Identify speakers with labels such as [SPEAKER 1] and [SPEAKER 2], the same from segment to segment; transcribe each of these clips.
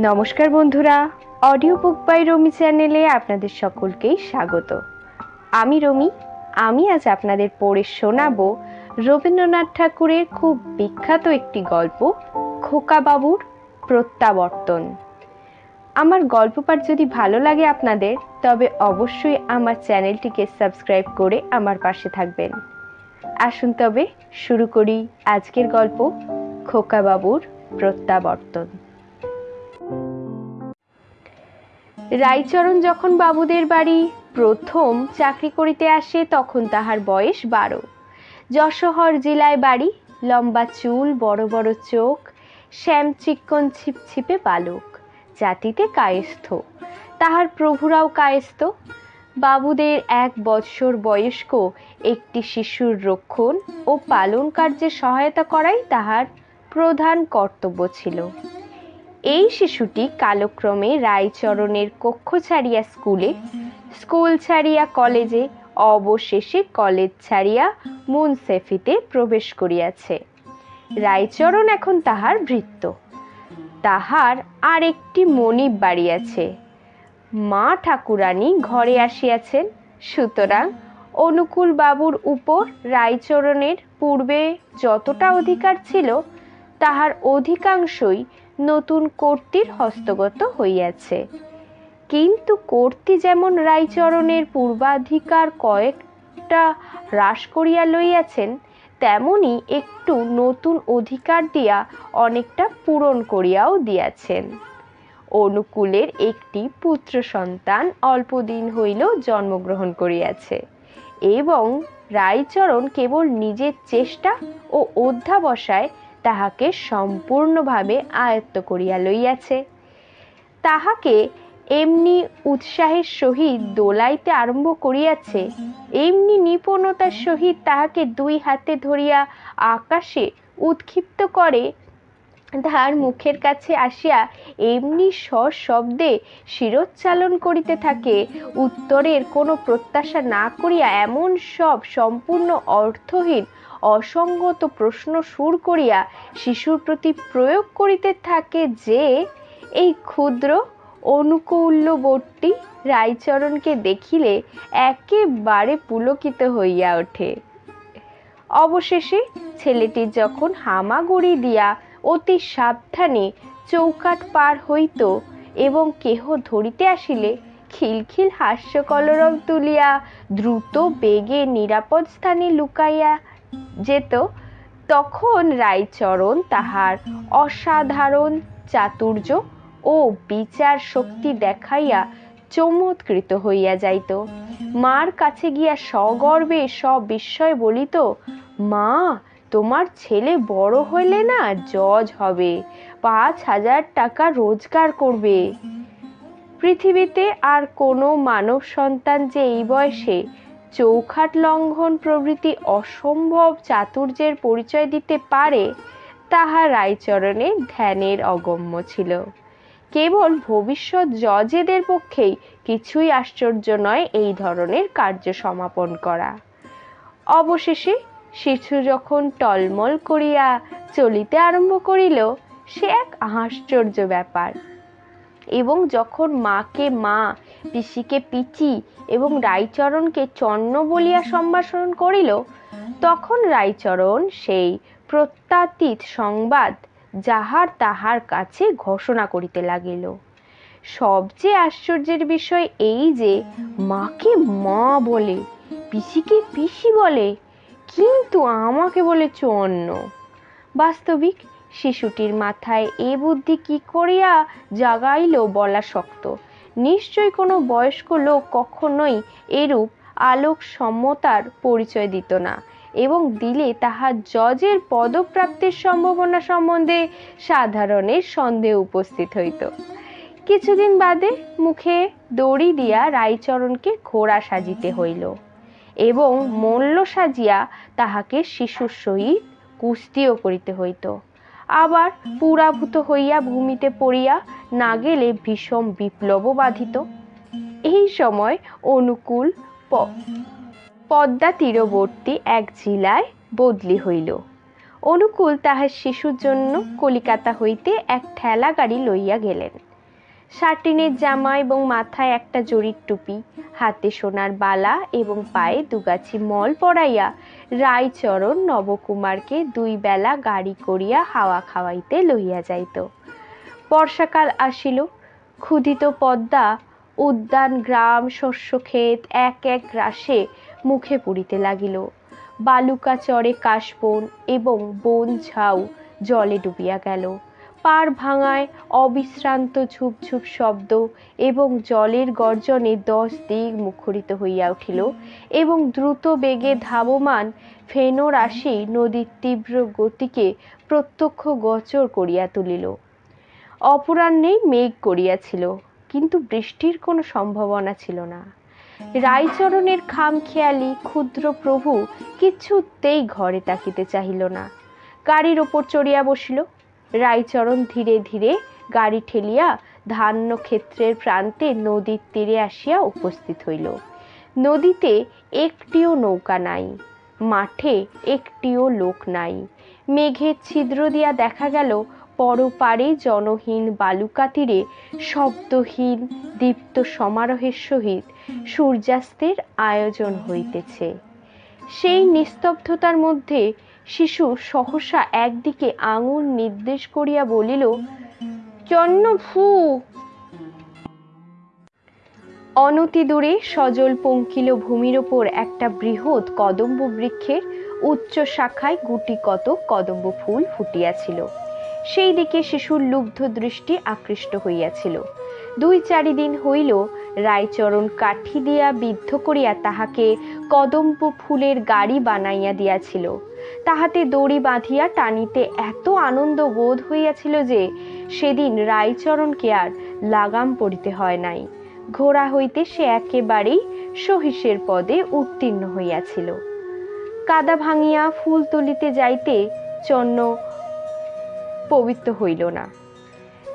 [SPEAKER 1] নমস্কার বন্ধুরা audio book by রমি চ্যানেলে আপনাদের সকলকেই স্বাগত। আমি রমি, আমি আজ আপনাদের পড়ে শোনাবো রবীন্দ্রনাথ ঠাকুরের খুব বিখ্যাত একটি গল্প খোকা বাবুর প্রত্যাবর্তন। আমার গল্প পাঠ যদি ভালো লাগে আপনাদের, তবে অবশ্যই আমার চ্যানেলটিকে সাবস্ক্রাইব করে আমার পাশে থাকবেন। আসুন তবে শুরু করি আজকের গল্প খোকা বাবুর প্রত্যাবর্তন। রাইচরণ যখন বাবুদের বাড়ি প্রথম চাকরি করিতে আসে, তখন তাহার বয়স বারো। যশোহর জেলায় বাড়ি, লম্বা চুল, বড় বড় চোখ, শ্যাম চিক্কন ছিপছিপে বালক, জাতিতে কায়স্থ। তাহার প্রভুরাও কায়স্থ। বাবুদের এক বৎসর বয়স্ক একটি শিশুর রক্ষণ ও পালন কার্যে সহায়তা করাই তাহার প্রধান কর্তব্য ছিল। এই শিশুটি কালক্রমে রায়চরণের কক্ষ ছাড়িয়া স্কুলে, স্কুল ছাড়িয়া কলেজে, অবশেষে কলেজ ছাড়িয়া মুনসেফিতে প্রবেশ করিয়াছে। রায়চরণ এখন তাহার ভৃত্য। তাহার আর একটি মনিব বাড়িয়াছে মা ঠাকুরানী ঘরে আসিয়াছেন। সুতরাং অনুকূল বাবুর উপর রায়চরণের পূর্বে যতটা অধিকার ছিল, তাহার অধিকাংশই নতুন কর্ত্রীর হস্তগত হইয়াছে। কিন্তু কর্ত্রী যেমন রায়চরণের পূর্বাধিকার কয়েকটা হ্রাস করিয়া লইয়াছেন, তেমনি একটু নতুন অধিকার দিয়া অনেকটা পূরণ করিয়াও দিয়াছেন। অনুকূলের একটি পুত্র সন্তান অল্পদিন হইল জন্মগ্রহণ করিয়াছে এবং রায়চরণ কেবল নিজের চেষ্টা ও অধ্যাবসায় তাহাকে সম্পূর্ণভাবে আয়ত্ত করিয়া লইয়াছে। তাহাকে এমনি উৎসাহের সহিত দোলাইতে আরম্ভ করিয়াছে, এমনি নিপুণতার সহিত তাহাকে দুই হাতে ধরিয়া আকাশে উৎক্ষিপ্ত করে তাহার মুখের কাছে আসিয়া এমনি সশব্দে শিরোচ্চালন করিতে থাকে। উত্তরের কোনো প্রত্যাশা না করিয়া এমন সব সম্পূর্ণ অর্থহীন অসঙ্গত প্রশ্ন সুর করিয়া শিশুর প্রতি প্রয়োগ করিতে থাকে যে, এই ক্ষুদ্র অনুকূল্যবোধটি রায়চরণকে দেখিলে একেবারে পুলকিত হইয়া ওঠে। অবশেষে ছেলেটি যখন হামাগুড়ি দিয়া অতি সাবধানে চৌকাট পার হইত এবং কেহ ধরিতে আসিলে, খিলখিল হাস্যকলরব তুলিয়া দ্রুত বেগে নিরাপদ স্থানে লুকাইয়া যেত, তখন রায়চরণ তাহার অসাধারণ চাতুর্য ও বিচার শক্তি দেখাইয়া চমৎকৃত হইয়া যাইত। মার কাছে গিয়া সগর্বে সব বিস্ময় বলিত, মা, তোমার ছেলে বড় হইলে না জজ হবে, পাঁচ হাজার টাকা রোজগার করবে। পৃথিবীতে আর কোনো মানব সন্তান যে এই বয়সে চৌখাট লঙ্ঘন প্রভৃতি অসম্ভব চাতুর্যের পরিচয় দিতে পারে, তাহা রায়চরণে ধ্যানের অগম্য ছিল। কেবল ভবিষ্যৎ জজেদের পক্ষেই কিছুই আশ্চর্য নয় এই ধরনের কার্য সমাপন করা। অবশেষে শিশু যখন টলমল করিয়া চলিতে আরম্ভ করিল, সে এক আশ্চর্য ব্যাপার। এবং যখন মাকে মা পিসিকে পিচি এবং রায়চরণকে চন্ন বলিয়া সম্ভাষণ করিল, তখন রায়চরণ সেই প্রত্যাতীত সংবাদ যাহার তাহার কাছে ঘোষণা করিতে লাগিল। সবচেয়ে আশ্চর্যের বিষয় এই যে, মাকে মা বলে, পিসিকে পিসি বলে, কিন্তু আমাকে বলে চন্ন বাস্তবিক শিশুটির মাথায় এ বুদ্ধি কি করিয়া জাগাইল বলা শক্ত। নিশ্চয় কোনো বয়স্ক লোক কখনোই এরূপ আলোক সম্মতার পরিচয় দিত না এবং দিলে তাহার জজের পদপ্রাপ্তির সম্ভাবনা সম্বন্ধে সাধারণের সন্দেহ উপস্থিত হইত। কিছুদিন বাদে মুখে দড়ি দিয়া রায়চরণকে ঘোড়া সাজিতে হইল এবং মল্ল সাজিয়া তাহাকে শিশুর সহিত কুস্তিও করিতে হইত। আবার পুরাভূত হইয়া ভূমিতে পড়িয়া না গেলে ভীষণ বিপ্লব বাধিত। এই সময় অনুকূল পদ্মা তীরবর্তী এক জেলায় বদলি হইল। অনুকূল তাহার শিশুর জন্য কলিকাতা হইতে এক ঠেলা গাড়ি লইয়া গেলেন। সাটিনের জামা এবং মাথায় একটা জরির টুপি, হাতে সোনার বালা এবং পায়ে দুগাছি মল পরাইয়া রায়চরণ নবকুমারকে দুই বেলা গাড়ি করিয়া হাওয়া খাওয়াইতে লইয়া যাইত। বর্ষাকাল আসিল, ক্ষুধিত পদ্মা, উদ্যান, গ্রাম শস্যক্ষেত এক এক গ্রাসে মুখে পড়িতে লাগিল। বালুকা চরে কাশবন এবং বন ঝাউ জলে ডুবিয়া গেল। পার ভাঙায় অবিশ্রান্ত ঝুপঝুপ শব্দ এবং জলের গর্জনে দশ দিক মুখরিত হইয়া উঠিল এবং দ্রুত বেগে ধাবমান ফেনো রাশি নদীর তীব্র গতিকে প্রত্যক্ষ গোচর করিয়া তুলিল। অপরাহ্নেই মেঘ করিয়াছিল, কিন্তু বৃষ্টির কোনো সম্ভাবনা ছিল না। রায়চরণের খামখেয়ালি ক্ষুদ্র প্রভু কিছুতেই ঘরে তাকিতে চাহিল না। গাড়ির ওপর চড়িয়া বসিল। রায়চরণ ধীরে ধীরে গাড়ি ঠেলিয়া ধান্য ক্ষেত্রের প্রান্তে নদীর তীরে আসিয়া উপস্থিত হইল। নদীতে একটিও নৌকা নাই, মাঠে একটিও লোক নাই। মেঘের ছিদ্র দিয়া দেখা গেল, পরপারে জনহীন বালুকা তীরে শব্দহীন দীপ্ত সমারোহের সহিত সূর্যাস্তের আয়োজন হইতেছে। সেই নিস্তব্ধতার মধ্যে শিশু সহসা একদিকে আঙুল নির্দেশ করিয়া বলিল জন্য ফু অনতি দূরে সজল পঙ্কিল ভূমির ওপর একটা বৃহৎ কদম্ব বৃক্ষের উচ্চ শাখায় গুটি কত কদম্ব ফুল ফুটিয়াছিল। সেই দিকে শিশুর লুব্ধ দৃষ্টি আকৃষ্ট হইয়াছিল। দুই চারিদিন হইল রায়চরণ কাঠি দিয়া বিদ্ধ করিয়া তাহাকে কদম্ব ফুলের গাড়ি বানাইয়া দিয়াছিল। তাহাতে দড়ি বাঁধিয়া টানিতে এত আনন্দ বোধ হইয়াছিল যে সেদিন রায়চরণকে আর লাগাম পড়িতে হয় নাই। ঘোড়া হইতে সে একেবারেই সহিসের পদে উত্তীর্ণ হইয়াছিল। কাদা ভাঙিয়া ফুল তুলিতে যাইতে চন্ন পবিত্র হইল না।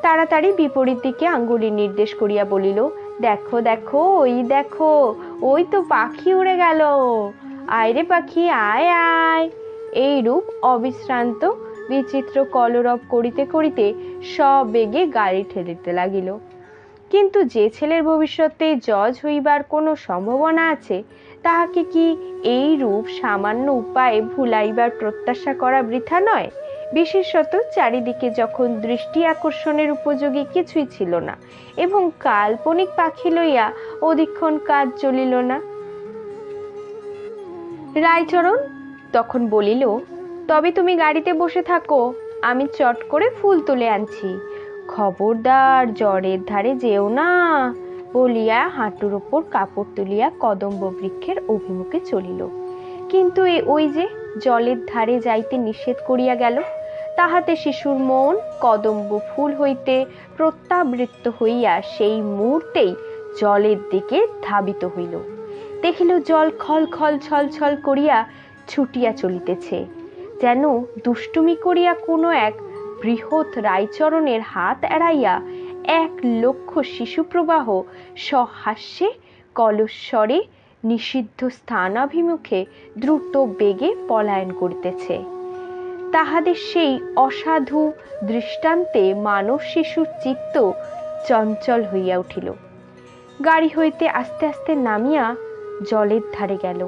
[SPEAKER 1] তাড়াতাড়ি বিপরীত দিকে আঙ্গুলি নির্দেশ করিয়া বলিল, দেখো দেখো, ওই দেখো, ওই তো পাখি উড়ে গেল। আয় রে পাখি, আয় আয়। এই রূপ অবিশ্রান্ত, বিচিত্র কলরব করিতে করিতে সব বেগে গাড়ি ঠেলিতে লাগিল। কিন্তু যে ছেলের ভবিষ্যতে জজ হইবার কোনো সম্ভাবনা আছে, তাহাকে কি এই রূপ সামান্য উপায়ে ভুলাইবার প্রত্যাশা করা বৃথা নয়? বিশেষত চারিদিকে যখন দৃষ্টি আকর্ষণের উপযোগী কিছুই ছিল না এবং কাল্পনিক পাখি লইয়া অধিক্ষণ কাজ চলিল না। রায়চরণ তখন বলিল, তবে তুমি গাড়িতে বসে থাকো, আমি চট করে ফুল তুলে আনছি। খবরদার, জ্বরের ধারে যেও না, বলিয়া হাঁটুর ওপর কাপড় তুলিয়া কদম্ব বৃক্ষের অভিমুখে চলিল। কিন্তু এ ওই যে জলের ধারে যাইতে নিষেধ করিয়া গেল, তাহাতে শিশুর মন কদম্ব ফুল হইতে প্রত্যাবৃত্ত হইয়া সেই মুহূর্তেই জলের দিকে ধাবিত হইল। দেখিল জল খল খল ছল ছল করিয়া ছুটিয়া চলিতেছে, যেন দুষ্টুমি করিয়া কোনো এক বৃহৎ রায়চরণের হাত এড়াইয়া এক লক্ষ শিশুপ্রবাহ সহাস্যে কলস্বরে নিষিদ্ধ স্থানাভিমুখে দ্রুত বেগে পলায়ন করিতেছে। তাহাদের সেই অসাধু দৃষ্টান্তে মানব শিশুর চিত্ত চঞ্চল হইয়া উঠিল। গাড়ি হইতে আস্তে আস্তে নামিয়া জলের ধারে গেল।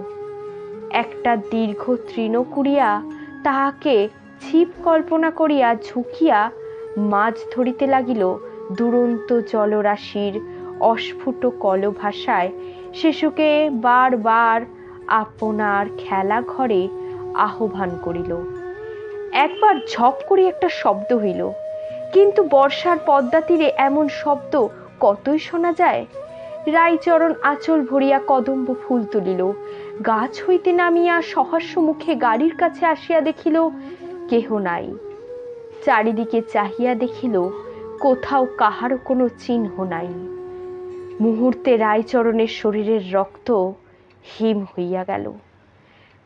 [SPEAKER 1] একটা দীর্ঘ তৃণ কুড়িয়া তাহাকে ছিপ কল্পনা করিয়া ঝুঁকিয়া মাছ ধরিতে লাগিল। দুরন্ত জলরাশির অস্ফুট কলভাষায় শিশুকে বারবার আপনার খেলা ঘরে আহ্বান করিল। একবার ঝপ করে একটা শব্দ হইল। কিন্তু বর্ষার পদ্মা তীরে এমন শব্দ কতই শোনা যায়? রায়চরণ আঁচল ভরিয়া কদম্ব ফুল তুলিল। গাছ হইতে নামিয়া সহাস্য মুখে গাড়ির কাছে আসিয়া দেখিল, কেহ নাই। চারিদিকে চাহিয়া দেখিল, কোথাও কাহারও কোনো চিহ্ন নাই। মুহূর্তে রায়চরণের শরীরের রক্ত হিম হইয়া গেল।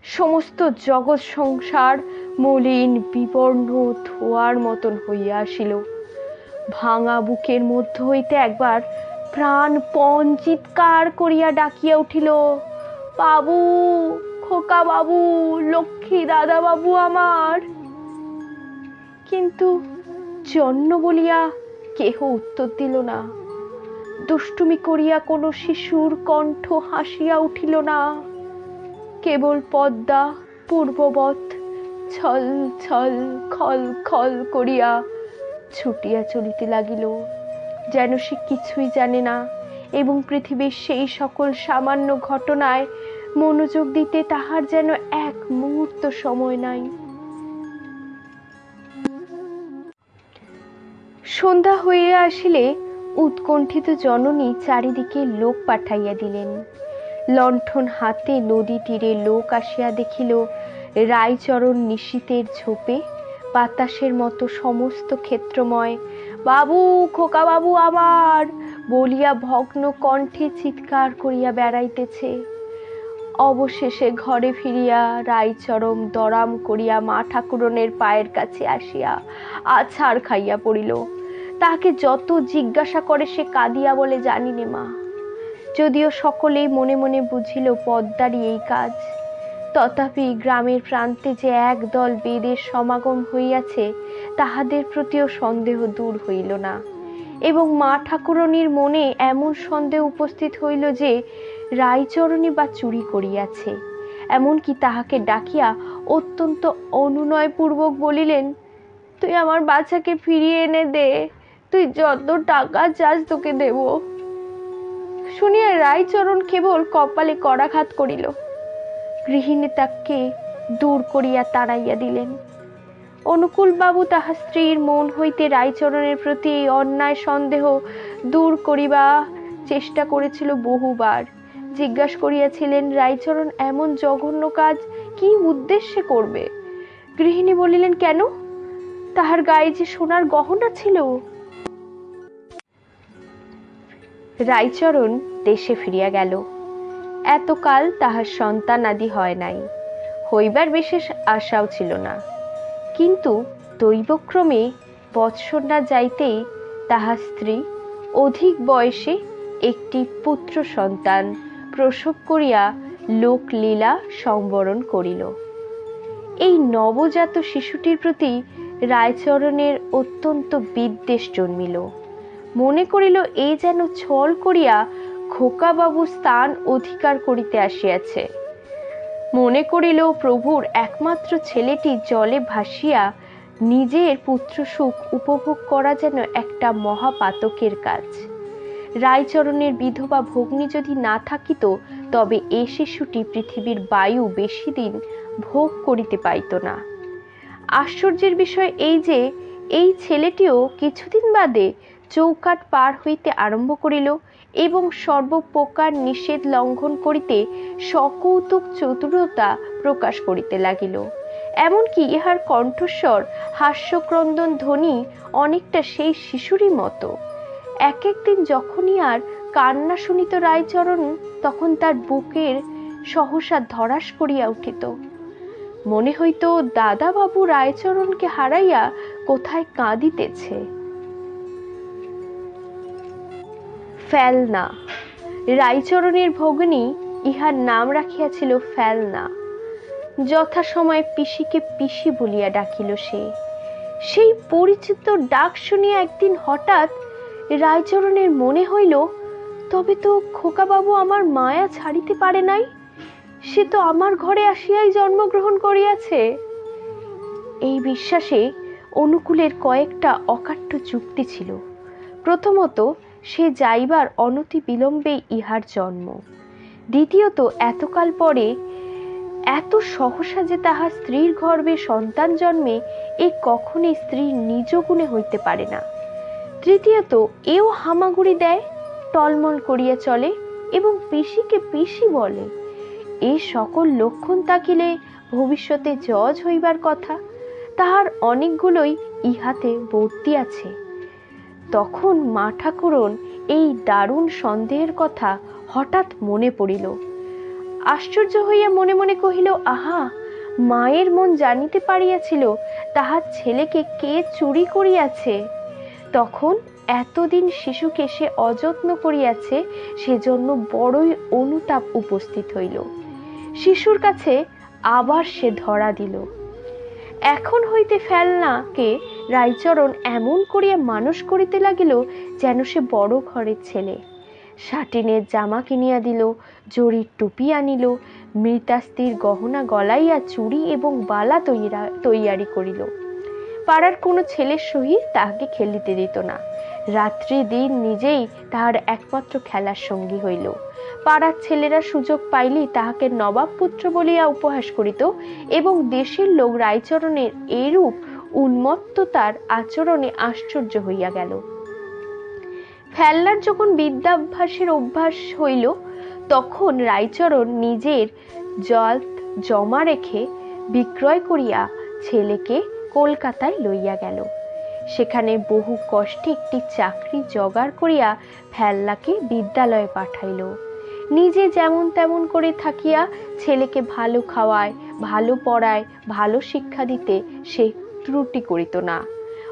[SPEAKER 1] সমস্ত জগৎ সংসার মলিন, বিবর্ণ, ধোয়ার মতন হইয়া আসিল। ভাঙা বুকের মধ্য হইতে একবার প্রাণ পণ চিৎকার করিয়া ডাকিয়া উঠিল বাবু, খোকা বাবু, লক্ষ্মী দাদা বাবু আমার। কিন্তু জন্ম বলিয়া কেহ উত্তর দিল না। দুষ্টুমি করিয়া কোনো শিশুর কণ্ঠ হাসিয়া উঠিল না। কেবল পদ্মা, পূর্ববৎ ছল ছল খল খল করিয়া ছুটিয়া চলিতে লাগিল। যেন সে কিছুই জানে না এবং পৃথিবীর সেই সকল সামান্য ঘটনায় মনোযোগ দিতে তাহার যেন এক মুহূর্ত সময় নাই। সন্ধ্যা হইয়া আসিলে উৎকণ্ঠিত জননী চারিদিকে লোক পাঠাইয়া দিলেন। লণ্ঠন হাতে নদী তীরে লোক আসিয়া দেখিল, রায়চরণ নিশীতের ঝোপে বাতাসের মতো সমস্ত ক্ষেত্রময়, বাবু, খোকা বাবু আমার! বলিয়া ভগ্ন কণ্ঠে চিৎকার করিয়া বেড়াইতেছে। অবশেষে ঘরে ফিরিয়া রায়চরম দরাম করিয়া মা ঠাকুরনের পায়ের কাছে আসিয়া আছাড় খাইয়া পড়িল। তাহাকে যত জিজ্ঞাসা করে সে কাঁদিয়া বলে জানি নে মা, যদিও সকলেই মনে মনে বুঝিল পদ্মারই এই কাজ, তথাপি গ্রামের প্রান্তে যে একদল বেদের সমাগম হইয়াছে, তাহাদের প্রতিও সন্দেহ দূর হইল না। এবং মা ঠাকুরনীর মনে এমন সন্দেহ উপস্থিত হইল যে রায়চরণী বা চুরি করিয়াছে। এমনকি তাহাকে ডাকিয়া অত্যন্ত অনুনয়পূর্বক বলিলেন, তুই আমার বাচ্চাকে ফিরিয়ে এনে দে, তুই যত টাকা চাস তোকে দেব। শুনিয়া রায়চরণ কেবল কপালে করাঘাত করিল। গৃহিণী তাকে দূর করিয়া তাড়াইয়া দিলেন। অনুকূলবাবু তাহার স্ত্রীর মন হইতে রায়চরণের প্রতি এই অন্যায় সন্দেহ দূর করিবা চেষ্টা করেছিল বহুবার। জিজ্ঞাস করিয়াছিলেন, রায়চরণ, এমন জঘন্য কাজ কি উদ্দেশ্যে করবে? গৃহিণী বলিলেন, কেন? তাহার গায়ে যে সোনার গহনা ছিল। রায়চরণ দেশে ফিরিয়া গেল। এতকাল তাহার সন্তান আদি হয় নাই। হইবার বিশেষ আশাও ছিল না। কিন্তু দৈবক্রমে বৎসর না যাইতেই তাহার স্ত্রী অধিক বয়সে একটি পুত্র সন্তান প্রসব করিয়া লোকলীলা সংবরণ করিল। এই নবজাত শিশুটির প্রতি রায়চরণের অত্যন্ত বিদ্বেষ জন্মিল। মনে করিল এই যেন ছল করিয়া খোকাবাবু স্থান অধিকার করিতে আসিয়াছে। মনে করিল, প্রভুর একমাত্র ছেলেটি জলে ভাসিয়া নিজের পুত্র সুখ উপভোগ করা যেন একটা মহাপাতকের কাজ। রায়চরণের বিধবা ভগ্নী যদি না থাকিত, তবে এ শিশুটি পৃথিবীর বায়ু বেশি দিন ভোগ করিতে পাইত না। আশ্চর্যের বিষয় এই যে, এই ছেলেটিও কিছুদিন বাদে চৌকাট পার হইতে আরম্ভ করিল এবং সর্বপ্রকার নিষেধ লঙ্ঘন করিতে সকৌতুক চতুরতা প্রকাশ করিতে লাগিল। এমনকি ইহার কণ্ঠস্বর, হাস্যক্রন্দন ধ্বনি অনেকটা সেই শিশুরই মতো। এক একদিন যখনই আর কান্না শুনিত রায়চরণ, তখন তার বুকের সহসা ধরাস করিয়া উঠিত। মনে হইত দাদাবাবু রায়চরণকে হারাইয়া কোথায় কাঁদিতেছে। ফেলনা। রায়চরণের ভগ্নী ইহার নাম রাখিয়াছিল ফেলনা। যথাসময়ে পিসিকে পিসি বলিয়া ডাকিল সে। সেই পরিচিত ডাক শুনিয়া একদিন হঠাৎ রায়চরণের মনে হইল, তবে তো খোকাবাবু আমার মায়া ছাড়িতে পারে নাই। সে তো আমার ঘরে আসিয়াই জন্মগ্রহণ করিয়াছে। এই বিশ্বাসে অনুকূলের কয়েকটা অকাট্য চুক্তি ছিল। প্রথমত, সে যাইবার অনতি বিলম্বেই ইহার জন্ম। দ্বিতীয়ত, এতকাল পরে এত সহসা যে তাহার স্ত্রীর গর্ভে সন্তান জন্মে, এ কখনই স্ত্রীর নিজ গুণে হইতে পারে না। তৃতীয়ত, এও হামাগুড়ি দেয়, টলমল করিয়া চলে এবং পিসিকে পিসি বলে। এই সকল লক্ষণ তাকিলে ভবিষ্যতে জজ হইবার কথা, তাহার অনেকগুলোই ইহাতে বর্তি আছে। তখন মা ঠাকুরন এই দারুণ সন্দেহের কথা হঠাৎ মনে পড়িল। আশ্চর্য হইয়া মনে মনে কহিল, আহা, মায়ের মন জানিতে পারিয়াছিল, তাহার ছেলেকে কে চুরি করিয়াছে? তখন এতদিন শিশুকে সে অযত্ন করিয়াছে, সেজন্য বড়ই অনুতাপ উপস্থিত হইল। শিশুর কাছে আবার সে ধরা দিল। এখন হইতে ফেলনাকে রায়চরণ এমন করিয়া মানুষ করিতে লাগিল, যেন সে বড় ঘরের ছেলে। সাটিনের জামা কিনিয়া দিল, জরির টুপি আনিল মৃতাস্তির গহনা গলাইয়া চুড়ি এবং বালা তৈয়ারি করিল। পাড়ার কোনো ছেলের সহিত তাহাকে খেলিতে দিত না। রাত্রি দিন নিজেই তাহার একমাত্র খেলার সঙ্গী হইল। পাড়ার ছেলেরা সুযোগ পাইলেই তাহাকে নবাব পুত্র বলিয়া উপহাস করিত এবং দেশের লোক রায়চরণের এরূপ উন্মত্ততার আচরণে আশ্চর্য হইয়া গেল। ফেল্লার যখন বিদ্যাভ্যাসের অভ্যাস হইল, তখন রায়চরণ নিজের জল জমা রেখে বিক্রয় করিয়া ছেলেকে কলকাতায় লইয়া গেল। সেখানে বহু কষ্টে একটি চাকরি জোগাড় করিয়া ফেল্লাকে বিদ্যালয়ে পাঠাইল। নিজে যেমন তেমন করে থাকিয়া ছেলেকে ভালো খাওয়ায়, ভালো পড়ায়, ভালো শিক্ষা দিতে সে ত্রুটি করিত না।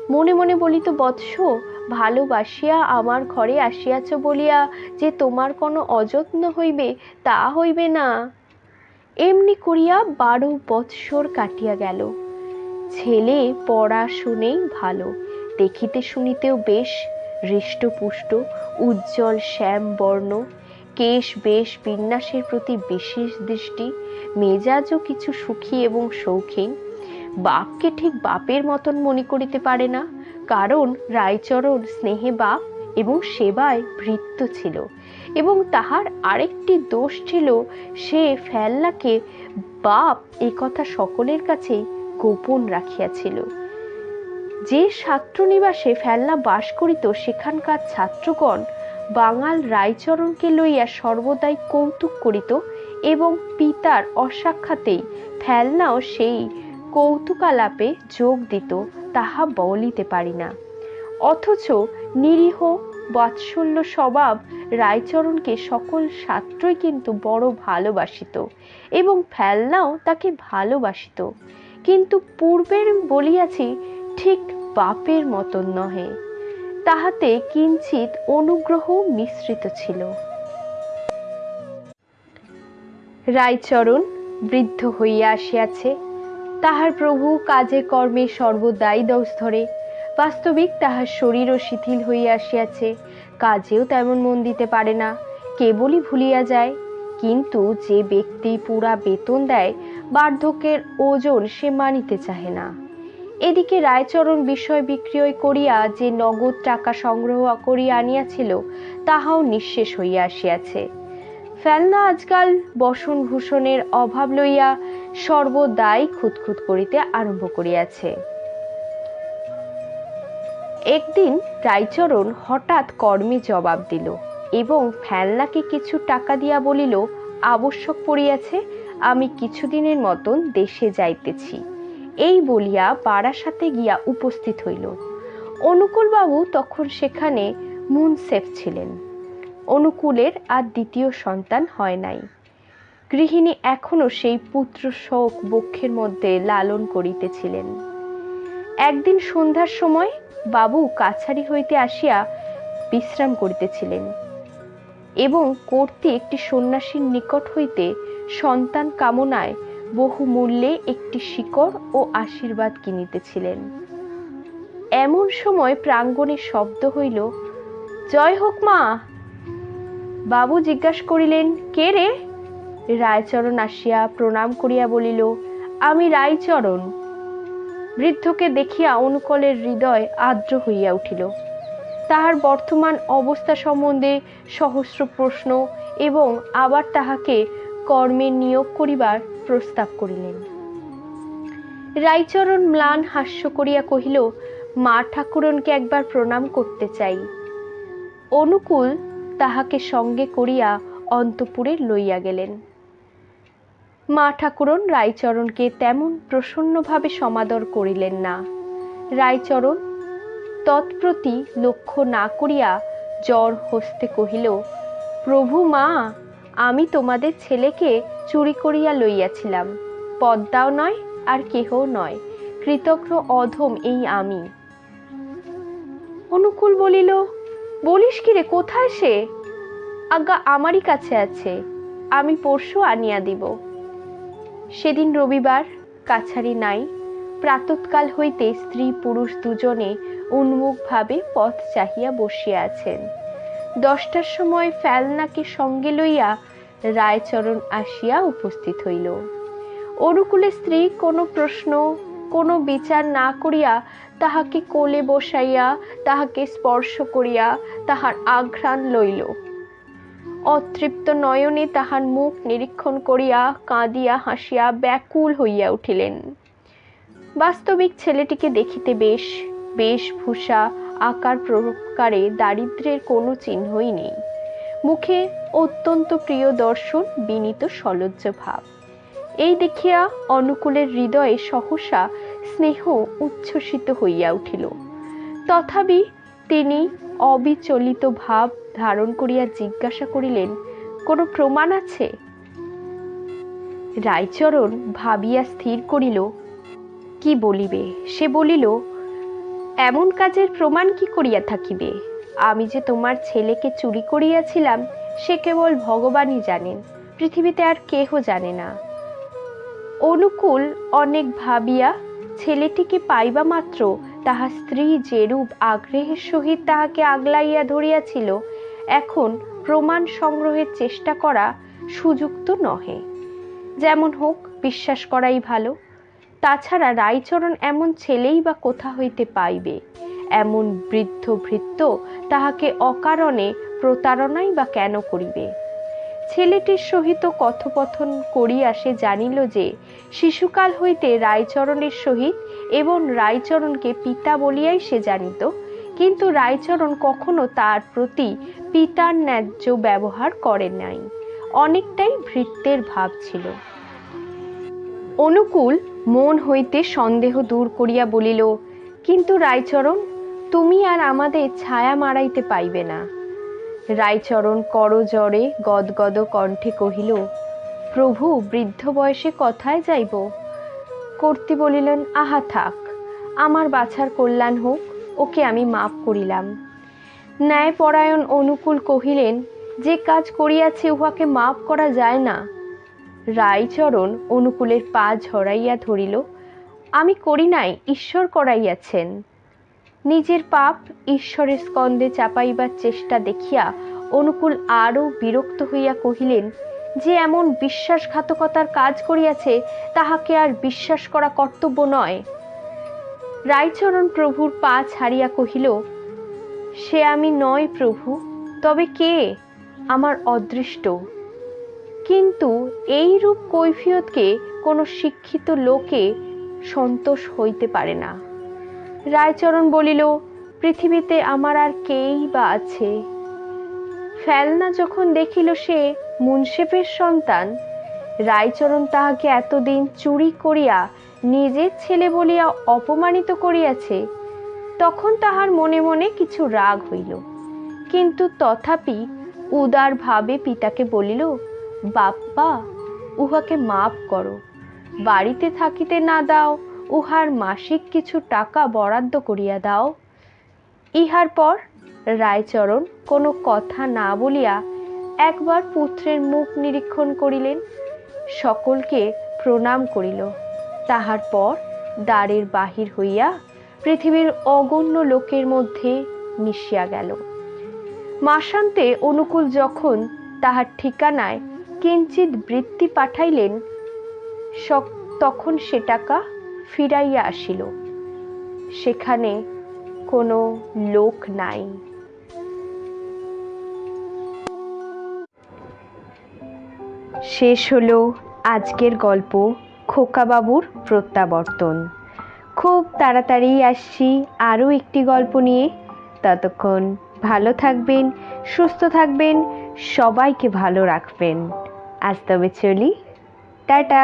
[SPEAKER 1] মনে মনে বলিত, বৎস, ভালোবাসিয়া আমার ঘরে আসিয়াছ বলিয়া যে তোমার কোনো অযত্ন হইবে, তা হইবে না। এমনি করিয়া বারো বৎসর কাটিয়া গেল। ছেলে পড়া শুনেই ভালো, দেখিতে শুনিতেও বেশ হৃষ্টপুষ্ট, উজ্জ্বল শ্যাম বর্ণ কেশ বেশ বিন্যাসের প্রতি বিশেষ দৃষ্টি মেজাজও কিছু সুখী এবং শৌখিন। বাপকে ঠিক বাপের মতন মনে করিতে পারে না, কারণ রায়চরণ স্নেহে বাপ এবং সেবায় ভৃত্য ছিল এবং তাহার আরেকটি দোষ ছিল, সে ফেল্লাকে বাপ এ কথা সকলের কাছেই গোপন রাখিয়াছিল। যে ছাত্রনিবাসে ফেল্লা বাস করিত সেখানকার ছাত্রগণ বাঙাল রায়চরণকে লইয়া সর্বদাই কৌতুক করিত এবং পিতার অসাক্ষাতেই ফেলনাও সেই কৌতুকালাপে যোগ দিত, তাহা বলিতে পারি না। অথচ নিরীহ বাৎসল্য স্বভাব রায়চরণকে সকল ছাত্রই কিন্তু বড় ভালোবাসিত এবং ফেলনাও তাকে ভালোবাসিত। কিন্তু পূর্বের বলিয়াছি ঠিক বাপের মতন নহে। তাহাতে কিঞ্চিত অনুগ্রহ মিশ্রিত ছিল। রায়চরণ বৃদ্ধ হইয়া আসিয়াছে। তাহার প্রভু কাজে কর্মে সর্বদাই দোষ ধরে। বাস্তবিক তাহার শরীরও শিথিল হইয়া আসিয়াছে। কাজেও তেমন মন দিতে পারে না। কেবলই ভুলিয়া যায়। কিন্তু যে ব্যক্তি পুরা বেতন দেয় বার্ধক্যের ওজন সে মানিতে চাহে না। এদিকে রায়চরণ বিষয় বিক্রয় করিয়া যে নগদ টাকা সংগ্রহ করিয়া আনিয়াছিল, তাহাও নিঃশেষ হইয়া আসিয়াছে। ফেলনা আজকাল বসন ভূষণের অভাব লইয়া সর্বদাই খুঁতখুত করিতে আরম্ভ করিয়াছে। একদিন রায়চরণ হঠাৎ কর্মে জবাব দিল এবং ফেলনাকে কিছু টাকা দিয়া বলিল, আবশ্যক পড়িয়াছে আমি কিছুদিনের মতন দেশে যাইতেছি। এই বলিয়া বারাসাতে গিয়া উপস্থিত হইল। অনুকূলবাবু তখন সেখানে মুনসেফ ছিলেন। অনুকূলের আর দ্বিতীয় সন্তান হয় নাই। গৃহিণী এখনও সেই পুত্র শোক বক্ষের মধ্যে লালন করিতেছিলেন। একদিন সন্ধ্যার সময় বাবু কাছারি হইতে আসিয়া বিশ্রাম করিতেছিলেন এবং কর্তৃ একটি সন্ন্যাসীর নিকট হইতে সন্তান কামনায় বহু মূল্যে একটি শিকড় ও আশীর্বাদ কিনিতেছিলেন। এমন সময় প্রাঙ্গণে শব্দ হইল, জয় হোক মা! বাবু জিজ্ঞাসা করিলেন, কে রে? রায়চরণ আসিয়া প্রণাম করিয়া বলিল, আমি রায়চরণ। বৃদ্ধকে দেখিয়া অনুকলের হৃদয় আর্দ্র হইয়া উঠিল। তাহার বর্তমান অবস্থা সম্বন্ধে সহস্র প্রশ্ন এবং আবার তাহাকে কর্মে নিয়োগ করিবার প্রস্তাব করিলেন। রায়চরণ ম্লান হাস্য করিয়া কহিল, মা ঠাকুরনকে একবার প্রণাম করতে চাই। অনুকূল তাহাকে সঙ্গে করিয়া অন্তপুরে লইয়া গেলেন। মা ঠাকুরন রায়চরণকে তেমন প্রসন্নভাবে সমাদর করিলেন না। রায়চরণ তৎপ্রতি লক্ষ্য না করিয়া জ্বর হস্তে কহিল, প্রভু মা আমি তোমাদের ছেলেকে চুরি করিয়া লইয়াছিলাম। পদ্মাও নয় আর কেহ নয়। কৃতজ্ঞ অধম এই আমি। অনুকূল বলিল, বলিস কি রে, কোথায় সে? আজ্ঞা, আমারই কাছে আছে। আমি পরশু আনিয়া দিব। সেদিন রবিবার, কাছারি নাই। প্রাতৎকাল হইতে স্ত্রী পুরুষ দুজনে উন্মুখভাবে পথ চাহিয়া বসিয়া আছেন। দশটার সময় ফেলনাকে সঙ্গে লইয়া রায়চরণ আসিয়া উপস্থিত হইল। অনুকূলে স্ত্রী কোনো প্রশ্ন, কোনো বিচার না করিয়া তাহাকে কোলে বসাইয়া, তাহাকে স্পর্শ করিয়া তাহার আঘ্রাণ লইল। অতৃপ্ত নয়নে তাহার মুখ নিরীক্ষণ করিয়া কাঁদিয়া হাসিয়া ব্যাকুল হইয়া উঠিলেন। বাস্তবিক ছেলেটিকে দেখিতে বেশ বেশভূষা আকার প্রকারে দারিদ্র্যের কোনো চিহ্নই নেই। মুখে অত্যন্ত প্রিয় দর্শন, বিনীত সলজ্জ ভাব। এই দেখিয়া অনুকূলের হৃদয়ে সহসা স্নেহ উচ্ছ্বসিত হইয়া উঠিল। তথাপি তিনি অবিচলিত ভাব ধারণ করিয়া জিজ্ঞাসা করিলেন, কোনো প্রমাণ আছে? রায়চরণ ভাবিয়া স্থির করিল, কি বলিবে? সে বলিল এমন কাজের প্রমাণ কি করিয়া থাকিবে? আমি যে তোমার ছেলেকে চুরি করিয়াছিলাম, সে কেবল ভগবানই জানেন, পৃথিবীতে আর কেহ জানে না। অনুকূল অনেক ভাবিয়া ছেলেটিকে পাইবা মাত্র? তাহার স্ত্রী যেরূপ আগ্রহের সহিত তাহাকে আগলাইয়া ধরিয়াছিল, এখন প্রমাণ সংগ্রহের চেষ্টা করা সুযুক্ত নহে। যেমন হোক, বিশ্বাস করাই ভালো। তাছাড়া রায়চরণ এমন ছেলেই বা কোথা হইতে পাইবে? এমন বৃদ্ধ ভৃত্য তাহাকে অকারণে প্রতারণাই বা কেন করিবে? ছেলেটির সহিত কথোপথন করিয়া সে জানিল যে, শিশুকাল হইতে রায়চরণের সহিত এবং রায়চরণকে পিতা বলিয়াই সে জানিত, কিন্তু রায়চরণ কখনো তার প্রতি পিতার ন্যায্য ব্যবহার করে নাই। অনেকটাই ভৃত্যের ভাব ছিল। অনুকূল মন হইতে সন্দেহ দূর করিয়া বলিল, কিন্তু রায়চরণ, তুমি আর আমাদের ছায়া মারাইতে পাইবে না। রায়চরণ করজরে গদগদ কণ্ঠে কহিল, প্রভু, বৃদ্ধ বয়সে কথায় যাইব? কর্তি বলিলেন, আহা থাক, আমার বাছার কল্যাণ হোক, ওকে আমি মাপ করিলাম। ন্যায়পরায়ণ অনুকূল কহিলেন, যে কাজ করিয়াছে, উহাকে মাপ করা যায় না। রায়চরণ অনুকূলের পা ঝরাইয়া ধরিল, আমি করি নাই, ঈশ্বর করাইয়াছেন। নিজের পাপ ঈশ্বরের স্কন্দে চাপাইবার চেষ্টা দেখিয়া অনুকূল আরও বিরক্ত হইয়া কহিলেন, যে এমন বিশ্বাসঘাতকতার কাজ করিয়াছে, তাহাকে আর বিশ্বাস করা কর্তব্য নয় রায়চরণ প্রভুর পা ছাড়িয়া কহিল, সে আমি নয় প্রভু, তবে কে? আমার অদৃষ্ট। কিন্তু এই রূপ কৈফিয়তকে কোনো শিক্ষিত লোকে সন্তোষ হইতে পারে না। রায়চরণ বলিল, পৃথিবীতে আমার আর কেই বা আছে? ফেলনা যখন দেখিল সে মুন্সেফের সন্তান, রায়চরণ তাহাকে এতদিন চুরি করিয়া নিজের ছেলে বলিয়া অপমানিত করিয়াছে, তখন তাহার মনে মনে কিছু রাগ হইল। কিন্তু তথাপি উদার ভাবে পিতাকে বলিল বাপ্পা, উহাকে মাপ করো। বাড়িতে থাকিতে না দাও, উহার মাসিক কিছু টাকা বরাদ্দ করিয়া দাও। ইহার পর রায়চরণ কোনো কথা না বলিয়া একবার পুত্রের মুখ নিরীক্ষণ করিলেন, সকলকে প্রণাম করিল। তাহার পর দ্বারের বাহির হইয়া পৃথিবীর অগণ্য লোকের মধ্যে মিশিয়া গেল। মাসান্তে অনুকূল যখন তাহার ঠিকানায় কিঞ্চিত বৃত্তি পাঠাইলেন তখন সে টাকা ফিরাইয়া আসিল। সেখানে কোনো লোক নাই। শেষ হলো আজকের গল্প খোকাবাবুর প্রত্যাবর্তন। খুব তাড়াতাড়ি আসছি আরও একটি গল্প নিয়ে। ততক্ষণ ভালো থাকবেন, সুস্থ থাকবেন, সবাইকে ভালো রাখবেন। আজ তবে চলি। টাটা।